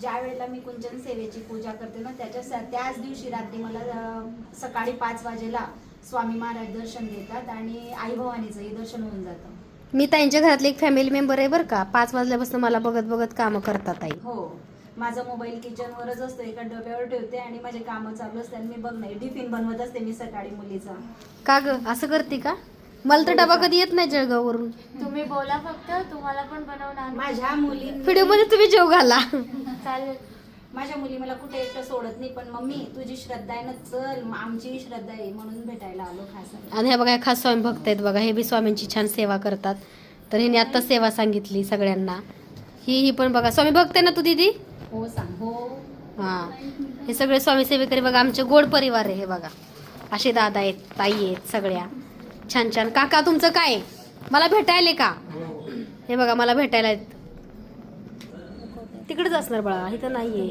ज्या वेळेला मी कुंचन सेवेची पूजा करते ना त्याच्या त्याच दिवशी रात्री मला सकाळी पाच वाजेला स्वामी महाराज दर्शन देतात आणि आई भवानीचंही दर्शन होऊन जातं. मी ताईंच्या घरातली एक फॅमिली मेंबर आहे बरं का. पाच वाजल्यापासून मला बघत बघत कामं करतात ताई. हो. माझा मोबाईल किचनवरच असतो एका डब्यावर ठेवते आणि माझे कामं चालू असतात मी बघ नाही टिफिन बनवत असते मी सकाळी मुलीचा. का ग? असं करते का? मला तर डबा कधी येत नाही जळगाववरून. तुम्ही बोला फक्त तुम्हाला पण बनवणार. माझ्या मुली व्हिडिओमध्ये तुम्ही जेव घाला. चालेल माझ्या मुली मला कुठे एकटं सोडत नाही पण मम्मी तुझी श्रद्धा आहे ना चल आमचीही श्रद्धा आहे म्हणून भेटायला आलो खास आणि हे बघा हे खास स्वामी भक्त आहेत बघा हे बी स्वामींची छान सेवा करतात. तर हिने आता सेवा सांगितली सगळ्यांना. ही ही पण बघा स्वामी भक्त आहे ना तू दीदी? हो सांग हो. हा. हे सगळे स्वामी सेवेकरी बघा आमचे गोड परिवार आहे हे बघा. असे दादा आहेत ताई आहेत सगळ्या. छान छान. काका तुमचं काय? आहे? मला भेटायले का? हे बघा मला भेटायला आहेत. तिकडेच असणार बाळा इथं आहे